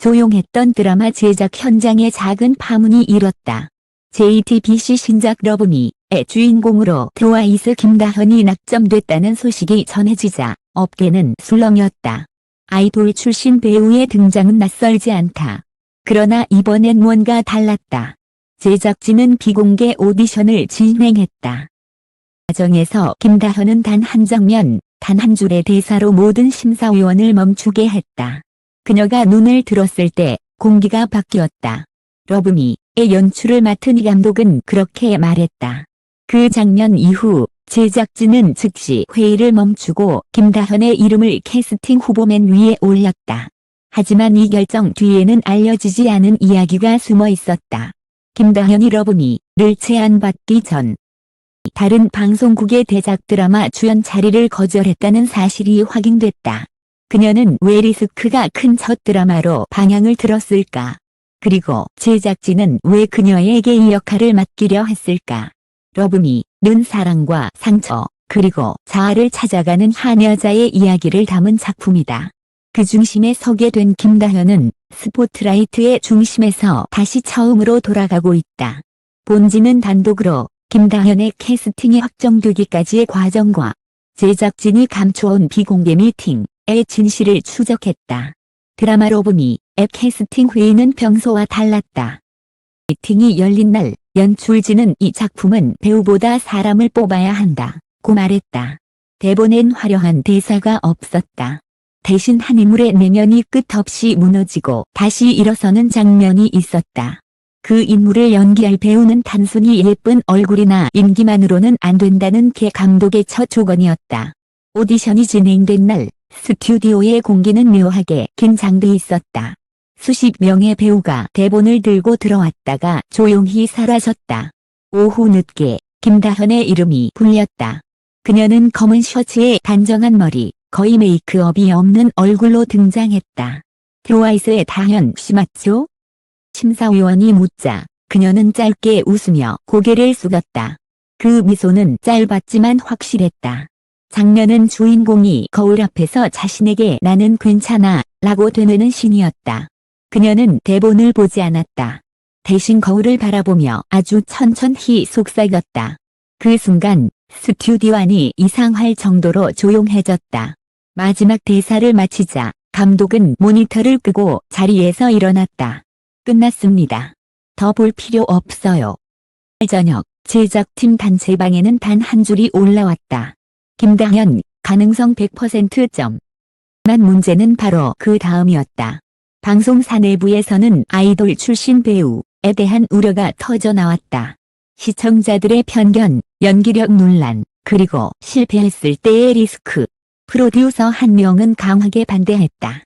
조용했던 드라마 제작 현장에 작은 파문이 일었다. JTBC 신작 러브미의 주인공으로 트와이스 김다현이 낙점됐다는 소식이 전해지자 업계는 술렁였다. 아이돌 출신 배우의 등장은 낯설지 않다. 그러나 이번엔 뭔가 달랐다. 제작진은 비공개 오디션을 진행했다. 과정에서 김다현은 단 한 장면, 단 한 줄의 대사로 모든 심사위원을 멈추게 했다. 그녀가 눈을 들었을 때 공기가 바뀌었다. 러브미의 연출을 맡은 이 감독은 그렇게 말했다. 그 장면 이후 제작진은 즉시 회의를 멈추고 김다현의 이름을 캐스팅 후보맨 위에 올렸다. 하지만 이 결정 뒤에는 알려지지 않은 이야기가 숨어 있었다. 김다현이 러브미를 제안받기 전 다른 방송국의 대작 드라마 주연 자리를 거절했다는 사실이 확인됐다. 그녀는 왜 리스크가 큰 첫 드라마로 방향을 들었을까? 그리고 제작진은 왜 그녀에게 이 역할을 맡기려 했을까? 러브미는 사랑과 상처, 그리고 자아를 찾아가는 한 여자의 이야기를 담은 작품이다. 그 중심에 서게 된 김다현은 스포트라이트의 중심에서 다시 처음으로 돌아가고 있다. 본지는 단독으로 김다현의 캐스팅이 확정되기까지의 과정과 제작진이 감춰온 비공개 미팅 의 진실을 추적했다. 드라마 로브미의 캐스팅 회의는 평소와 달랐다. 미팅이 열린 날 연출진은 이 작품은 배우보다 사람을 뽑아야 한다 고 말했다. 대본엔 화려한 대사가 없었다. 대신 한 인물의 내면이 끝없이 무너지고 다시 일어서는 장면이 있었다. 그 인물을 연기할 배우는 단순히 예쁜 얼굴이나 인기만으로는 안 된다는 게 감독의 첫 조건이었다. 오디션이 진행된 날 스튜디오의 공기는 묘하게 긴장돼 있었다. 수십 명의 배우가 대본을 들고 들어왔다가 조용히 사라졌다. 오후 늦게 김다현의 이름이 불렸다. 그녀는 검은 셔츠에 단정한 머리, 거의 메이크업이 없는 얼굴로 등장했다. 트와이스의 다현 씨 맞죠? 심사위원이 묻자 그녀는 짧게 웃으며 고개를 숙였다. 그 미소는 짧았지만 확실했다. 장면은 주인공이 거울 앞에서 자신에게 나는 괜찮아 라고 되뇌는 신이었다. 그녀는 대본을 보지 않았다. 대신 거울을 바라보며 아주 천천히 속삭였다. 그 순간 스튜디오 안이 이상할 정도로 조용해졌다. 마지막 대사를 마치자 감독은 모니터를 끄고 자리에서 일어났다. 끝났습니다. 더 볼 필요 없어요. 저녁 제작팀 단체방에는 단 한 줄이 올라왔다. 김다현 가능성 100%점. 만 문제는 바로 그 다음이었다. 방송사 내부에서는 아이돌 출신 배우에 대한 우려가 터져 나왔다. 시청자들의 편견, 연기력 논란, 그리고 실패했을 때의 리스크. 프로듀서 한 명은 강하게 반대했다.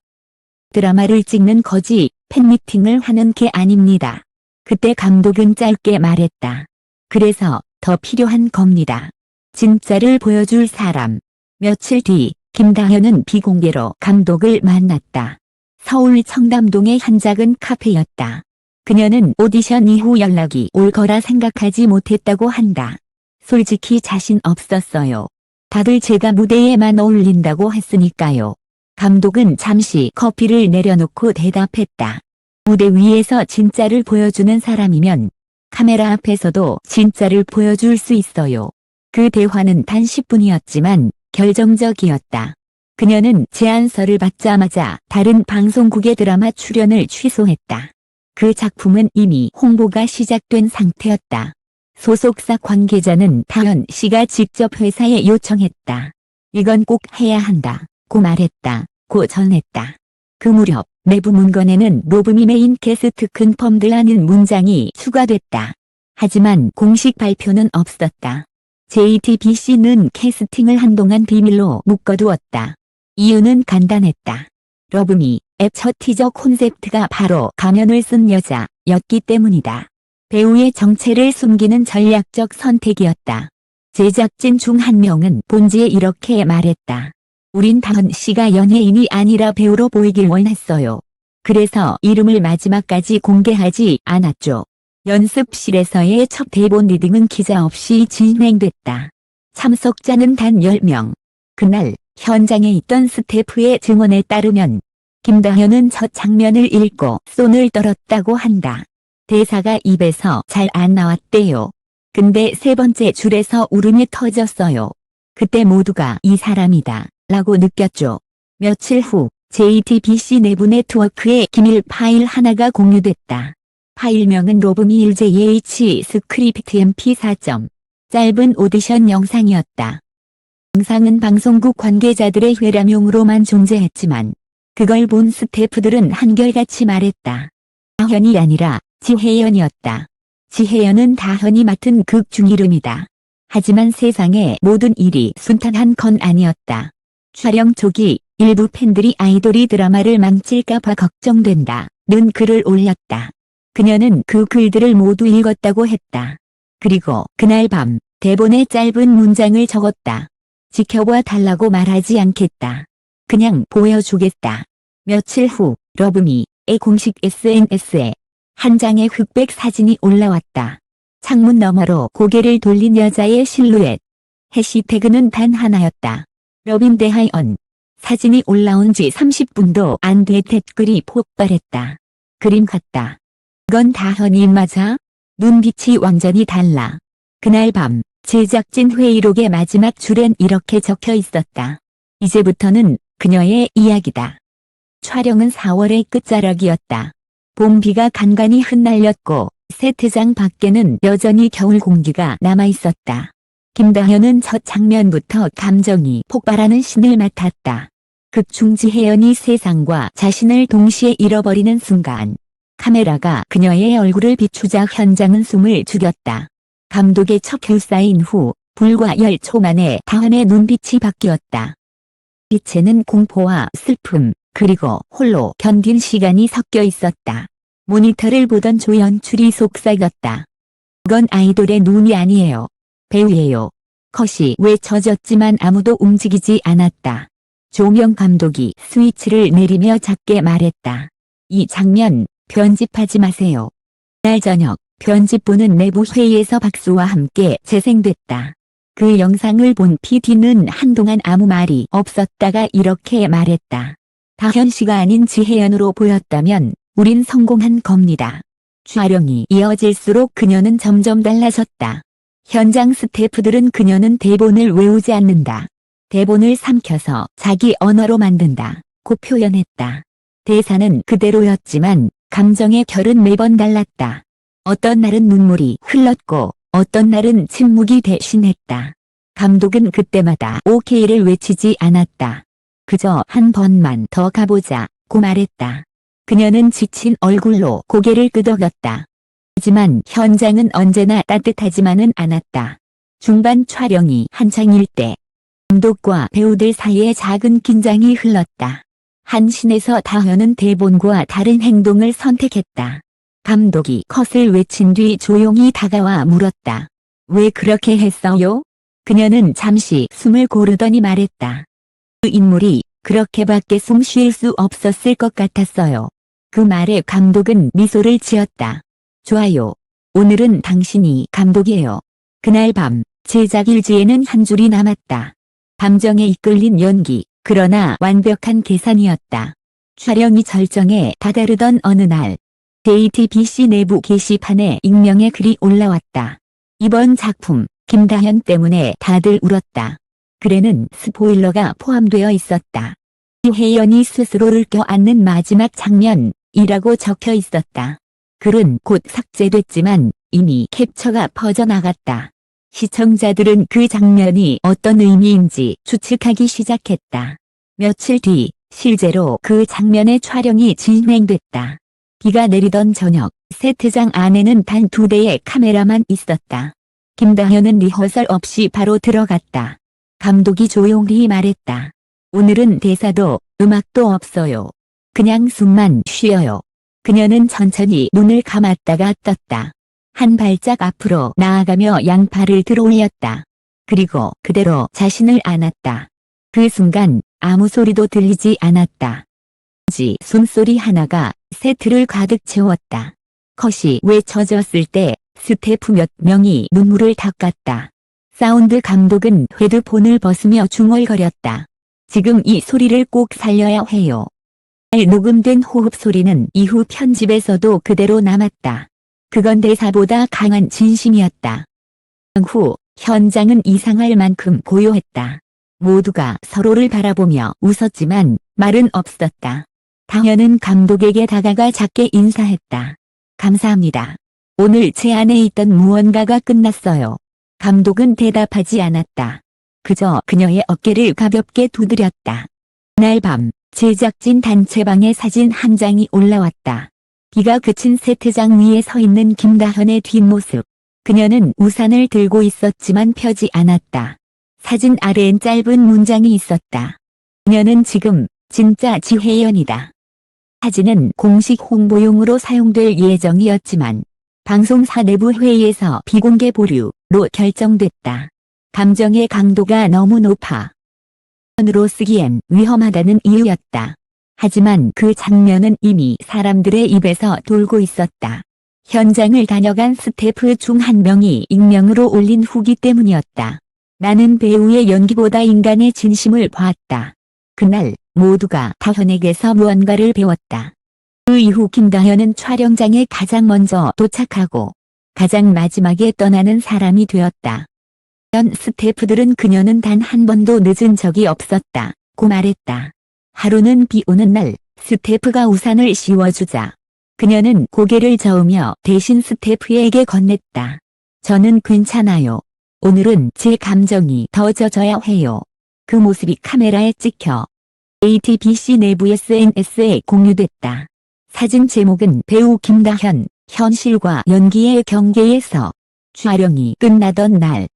드라마를 찍는 거지 팬미팅을 하는 게 아닙니다. 그때 감독은 짧게 말했다. 그래서 더 필요한 겁니다. 진짜를 보여줄 사람. 며칠 뒤 김다현은 비공개로 감독을 만났다. 서울 청담동의 한 작은 카페였다. 그녀는 오디션 이후 연락이 올 거라 생각하지 못했다고 한다. 솔직히 자신 없었어요. 다들 제가 무대에만 어울린다고 했으니까요. 감독은 잠시 커피를 내려놓고 대답했다. 무대 위에서 진짜를 보여주는 사람이면 카메라 앞에서도 진짜를 보여줄 수 있어요. 그 대화는 단 10분이었지만 결정적이었다. 그녀는 제안서를 받자마자 다른 방송국의 드라마 출연을 취소했다. 그 작품은 이미 홍보가 시작된 상태였다. 소속사 관계자는 다현 씨가 직접 회사에 요청했다. 이건 꼭 해야 한다. 고 말했다. 고 전했다. 그 무렵 내부 문건에는 로브미 메인 게스트 큰펌드라는 문장이 추가됐다. 하지만 공식 발표는 없었다. JTBC는 캐스팅을 한동안 비밀로 묶어두었다. 이유는 간단했다. 러브미 앱 첫 티저 콘셉트가 바로 가면을 쓴 여자였기 때문이다. 배우의 정체를 숨기는 전략적 선택이었다. 제작진 중 한 명은 본지에 이렇게 말했다. 우린 다은 씨가 연예인이 아니라 배우로 보이길 원했어요. 그래서 이름을 마지막까지 공개하지 않았죠. 연습실에서의 첫 대본 리딩은 기자 없이 진행됐다. 참석자는 단 10명. 그날 현장에 있던 스태프의 증언에 따르면 김다현은 첫 장면을 읽고 손을 떨었다고 한다. 대사가 입에서 잘 안 나왔대요. 근데 세 번째 줄에서 울음이 터졌어요. 그때 모두가 이 사람이다. 라고 느꼈죠. 며칠 후 JTBC 내부 네트워크에 기밀 파일 하나가 공유됐다. 파일명은 로브미 1JH 스크립트 MP4점. 짧은 오디션 영상이었다. 영상은 방송국 관계자들의 회람용으로만 존재했지만 그걸 본 스태프들은 한결같이 말했다. 다현이 아니라 지혜연이었다. 지혜연은 다현이 맡은 극 중 이름이다. 하지만 세상의 모든 일이 순탄한 건 아니었다. 촬영 초기 일부 팬들이 아이돌이 드라마를 망칠까봐 걱정된다. 는 글을 올렸다. 그녀는 그 글들을 모두 읽었다고 했다. 그리고 그날 밤 대본에 짧은 문장을 적었다. 지켜봐 달라고 말하지 않겠다. 그냥 보여주겠다. 며칠 후 러브미의 공식 SNS에 한 장의 흑백 사진이 올라왔다. 창문 너머로 고개를 돌린 여자의 실루엣. 해시태그는 단 하나였다. 러빈 대하연. 사진이 올라온 지 30분도 안 돼 댓글이 폭발했다. 그림 같다. 그건 다현이 맞아? 눈빛이 완전히 달라. 그날 밤 제작진 회의록의 마지막 줄엔 이렇게 적혀 있었다. 이제부터는 그녀의 이야기다. 촬영은 4월의 끝자락이었다. 봄비가 간간히 흩날렸고 세트장 밖에는 여전히 겨울 공기가 남아 있었다. 김다현은 첫 장면부터 감정이 폭발하는 신을 맡았다. 극중지 혜연이 세상과 자신을 동시에 잃어버리는 순간 카메라가 그녀의 얼굴을 비추자 현장은 숨을 죽였다. 감독의 첫 결사인 후 불과 열초 만에 다현의 눈빛이 바뀌었다. 빛에는 공포와 슬픔 그리고 홀로 견딘 시간이 섞여 있었다. 모니터를 보던 조연출이 속삭였다. 그건 아이돌의 눈이 아니에요. 배우예요. 컷이 왜 젖었지만 아무도 움직이지 않았다. 조명 감독이 스위치를 내리며 작게 말했다. 이 장면 편집하지 마세요. 날 저녁 편집부는 내부 회의에서 박수와 함께 재생됐다. 그 영상을 본 PD는 한동안 아무 말이 없었다가 이렇게 말했다. 다현 씨가 아닌 지혜연으로 보였다면 우린 성공한 겁니다. 촬영이 이어질수록 그녀는 점점 달라졌다. 현장 스태프들은 그녀는 대본을 외우지 않는다. 대본을 삼켜서 자기 언어로 만든다. 고 표현했다. 대사는 그대로였지만 감정의 결은 매번 달랐다. 어떤 날은 눈물이 흘렀고 어떤 날은 침묵이 대신했다. 감독은 그때마다 오케이를 외치지 않았다. 그저 한 번만 더 가보자 고 말했다. 그녀는 지친 얼굴로 고개를 끄덕였다. 하지만 현장은 언제나 따뜻하지만은 않았다. 중반 촬영이 한창일 때 감독과 배우들 사이에 작은 긴장이 흘렀다. 한 신에서 다현은 대본과 다른 행동을 선택했다. 감독이 컷을 외친 뒤 조용히 다가와 물었다. 왜 그렇게 했어요? 그녀는 잠시 숨을 고르더니 말했다. 그 인물이 그렇게밖에 숨 쉴 수 없었을 것 같았어요. 그 말에 감독은 미소를 지었다. 좋아요. 오늘은 당신이 감독이에요. 그날 밤 제작 일지에는 한 줄이 남았다. 감정에 이끌린 연기, 그러나 완벽한 계산이었다. 촬영이 절정에 다다르던 어느 날 JTBC 내부 게시판에 익명의 글이 올라왔다. 이번 작품 김다현 때문에 다들 울었다. 글에는 스포일러가 포함되어 있었다. 이혜연이 스스로를 껴안는 마지막 장면이라고 적혀 있었다. 글은 곧 삭제됐지만 이미 캡처가 퍼져나갔다. 시청자들은 그 장면이 어떤 의미인지 추측하기 시작했다. 며칠 뒤 실제로 그 장면의 촬영이 진행됐다. 비가 내리던 저녁 세트장 안에는 단 두 대의 카메라만 있었다. 김다현은 리허설 없이 바로 들어갔다. 감독이 조용히 말했다. 오늘은 대사도 음악도 없어요. 그냥 숨만 쉬어요. 그녀는 천천히 눈을 감았다가 떴다. 한 발짝 앞으로 나아가며 양팔을 들어 올렸다. 그리고 그대로 자신을 안았다. 그 순간 아무 소리도 들리지 않았다. 지 숨소리 하나가 세트를 가득 채웠다. 컷이 외쳐졌을 때 스태프 몇 명이 눈물을 닦았다. 사운드 감독은 헤드폰을 벗으며 중얼거렸다. 지금 이 소리를 꼭 살려야 해요. 녹음된 호흡 소리는 이후 편집에서도 그대로 남았다. 그건 대사보다 강한 진심이었다. 후 현장은 이상할 만큼 고요했다. 모두가 서로를 바라보며 웃었지만 말은 없었다. 당연은 감독에게 다가가 작게 인사했다. 감사합니다. 오늘 제 안에 있던 무언가가 끝났어요. 감독은 대답하지 않았다. 그저 그녀의 어깨를 가볍게 두드렸다. 그날 밤 제작진 단체방에 사진 한 장이 올라왔다. 비가 그친 세트장 위에 서 있는 김다현의 뒷모습. 그녀는 우산을 들고 있었지만 펴지 않았다. 사진 아래엔 짧은 문장이 있었다. 그녀는 지금 진짜 지혜연이다. 사진은 공식 홍보용으로 사용될 예정이었지만 방송사 내부 회의에서 비공개 보류로 결정됐다. 감정의 강도가 너무 높아. 으로 쓰기엔 위험하다는 이유였다. 하지만 그 장면은 이미 사람들의 입에서 돌고 있었다. 현장을 다녀간 스태프 중 한 명이 익명으로 올린 후기 때문이었다. 나는 배우의 연기보다 인간의 진심을 봤다. 그날 모두가 다현에게서 무언가를 배웠다. 그 이후 김다현은 촬영장에 가장 먼저 도착하고 가장 마지막에 떠나는 사람이 되었다. 현 스태프들은 그녀는 단 한 번도 늦은 적이 없었다. 고 말했다. 하루는 비 오는 날 스태프가 우산을 씌워주자 그녀는 고개를 저으며 대신 스태프에게 건넸다. 저는 괜찮아요. 오늘은 제 감정이 더 젖어야 해요. 그 모습이 카메라에 찍혀 ATBC 내부 SNS에 공유됐다. 사진 제목은 배우 김다현, 현실과 연기의 경계에서 촬영이 끝나던 날.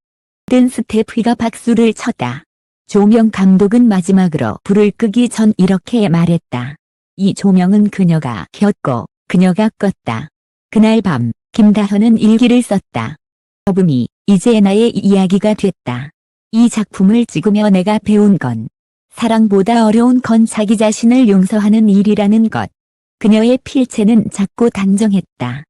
든 스태프가 박수를 쳤다. 조명 감독은 마지막으로 불을 끄기 전 이렇게 말했다. 이 조명은 그녀가 켰고 그녀가 껐다. 그날 밤 김다현은 일기를 썼다. 어금이 이제 나의 이야기가 됐다. 이 작품을 찍으며 내가 배운 건 사랑보다 어려운 건 자기 자신을 용서하는 일이라는 것. 그녀의 필체는 작고 단정했다.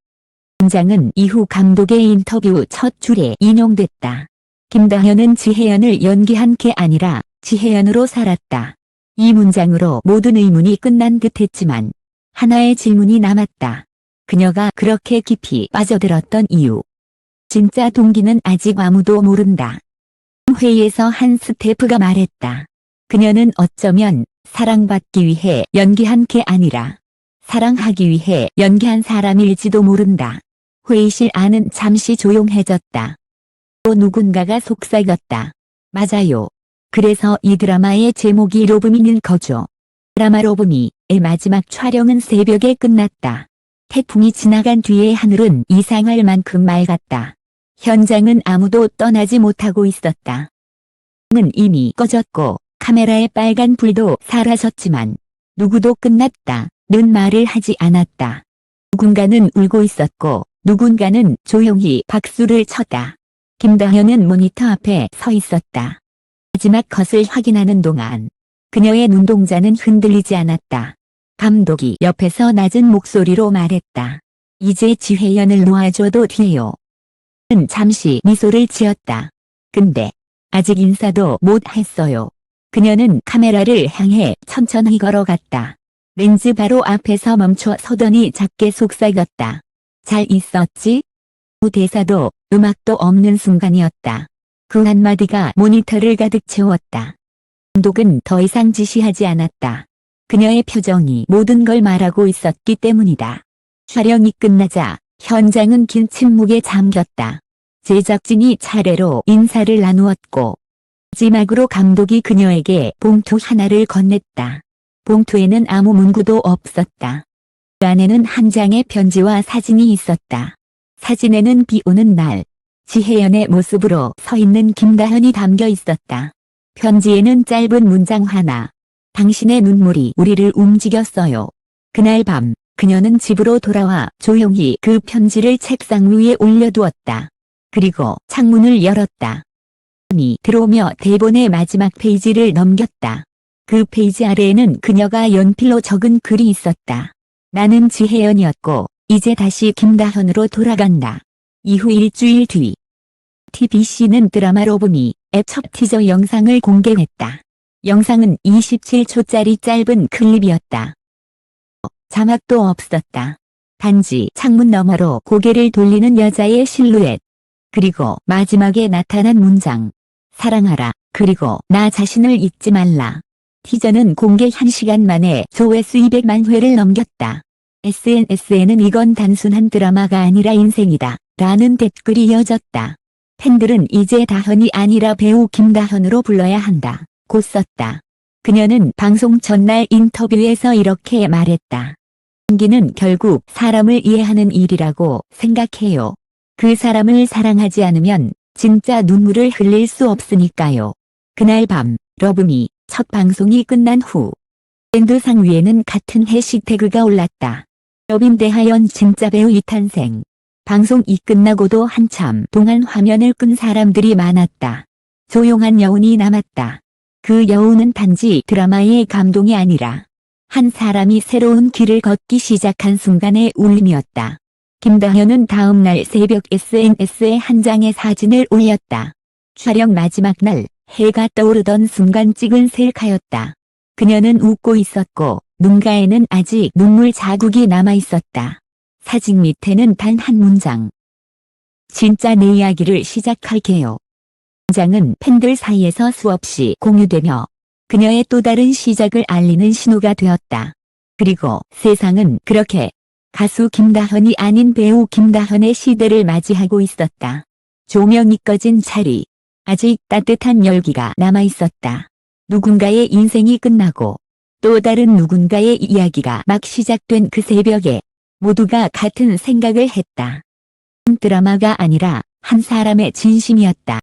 문장은 이후 감독의 인터뷰 첫 줄에 인용됐다. 김다현은 지혜연을 연기한 게 아니라 지혜연으로 살았다. 이 문장으로 모든 의문이 끝난 듯 했지만 하나의 질문이 남았다. 그녀가 그렇게 깊이 빠져들었던 이유. 진짜 동기는 아직 아무도 모른다. 회의에서 한 스태프가 말했다. 그녀는 어쩌면 사랑받기 위해 연기한 게 아니라 사랑하기 위해 연기한 사람일지도 모른다. 회의실 안은 잠시 조용해졌다. 또 누군가가 속삭였다. 맞아요. 그래서 이 드라마의 제목이 로브미는 거죠. 드라마 로브미의 마지막 촬영은 새벽에 끝났다. 태풍이 지나간 뒤에 하늘은 이상할 만큼 맑았다. 현장은 아무도 떠나지 못하고 있었다. 은 이미 꺼졌고 카메라의 빨간 불도 사라졌지만 누구도 끝났다. 는 말을 하지 않았다. 누군가는 울고 있었고 누군가는 조용히 박수를 쳤다. 김다현은 모니터 앞에 서 있었다. 마지막 컷을 확인하는 동안 그녀의 눈동자는 흔들리지 않았다. 감독이 옆에서 낮은 목소리로 말했다. 이제 지혜연을 놓아줘도 돼요. 은 잠시 미소를 지었다. 근데 아직 인사도 못 했어요. 그녀는 카메라를 향해 천천히 걸어갔다. 렌즈 바로 앞에서 멈춰 서더니 작게 속삭였다. 잘 있었지? 그 대사도 음악도 없는 순간이었다. 그 한마디가 모니터를 가득 채웠다. 감독은 더 이상 지시하지 않았다. 그녀의 표정이 모든 걸 말하고 있었기 때문이다. 촬영이 끝나자 현장은 긴 침묵에 잠겼다. 제작진이 차례로 인사를 나누었고 마지막으로 감독이 그녀에게 봉투 하나를 건넸다. 봉투에는 아무 문구도 없었다. 그 안에는 한 장의 편지와 사진이 있었다. 사진에는 비 오는 날, 지혜연의 모습으로 서 있는 김다현이 담겨 있었다. 편지에는 짧은 문장 하나. 당신의 눈물이 우리를 움직였어요. 그날 밤, 그녀는 집으로 돌아와 조용히 그 편지를 책상 위에 올려두었다. 그리고 창문을 열었다. 이 들어오며 대본의 마지막 페이지를 넘겼다. 그 페이지 아래에는 그녀가 연필로 적은 글이 있었다. 나는 지혜연이었고 이제 다시 김다현으로 돌아간다. 이후 일주일 뒤 TBC는 드라마 로브미의 첫 티저 영상을 공개했다. 영상은 27초짜리 짧은 클립이었다. 자막도 없었다. 단지 창문 너머로 고개를 돌리는 여자의 실루엣. 그리고 마지막에 나타난 문장. 사랑하라. 그리고 나 자신을 잊지 말라. 티저는 공개 1시간 만에 조회수 200만 회를 넘겼다. SNS에는 이건 단순한 드라마가 아니라 인생이다. 라는 댓글이 이어졌다. 팬들은 이제 다현이 아니라 배우 김다현으로 불러야 한다. 고 썼다. 그녀는 방송 전날 인터뷰에서 이렇게 말했다. 연기는 결국 사람을 이해하는 일이라고 생각해요. 그 사람을 사랑하지 않으면 진짜 눈물을 흘릴 수 없으니까요. 그날 밤, 러브미 첫 방송이 끝난 후 밴드상 위에는 같은 해시태그가 올랐다. 러빔 대하연 진짜 배우 이탄생. 방송이 끝나고도 한참 동안 화면을 끈 사람들이 많았다. 조용한 여운이 남았다. 그 여운은 단지 드라마의 감동이 아니라 한 사람이 새로운 길을 걷기 시작한 순간의 울림이었다. 김다현은 다음날 새벽 SNS에 한 장의 사진을 올렸다. 촬영 마지막 날 해가 떠오르던 순간 찍은 셀카였다. 그녀는 웃고 있었고 눈가에는 아직 눈물 자국이 남아 있었다. 사진 밑에는 단 한 문장. 진짜 내 이야기를 시작할게요. 문장은 팬들 사이에서 수없이 공유되며 그녀의 또 다른 시작을 알리는 신호가 되었다. 그리고 세상은 그렇게 가수 김다현이 아닌 배우 김다현의 시대를 맞이하고 있었다. 조명이 꺼진 자리. 아직 따뜻한 열기가 남아 있었다. 누군가의 인생이 끝나고 또 다른 누군가의 이야기가 막 시작된 그 새벽에 모두가 같은 생각을 했다. 드라마가 아니라 한 사람의 진심이었다.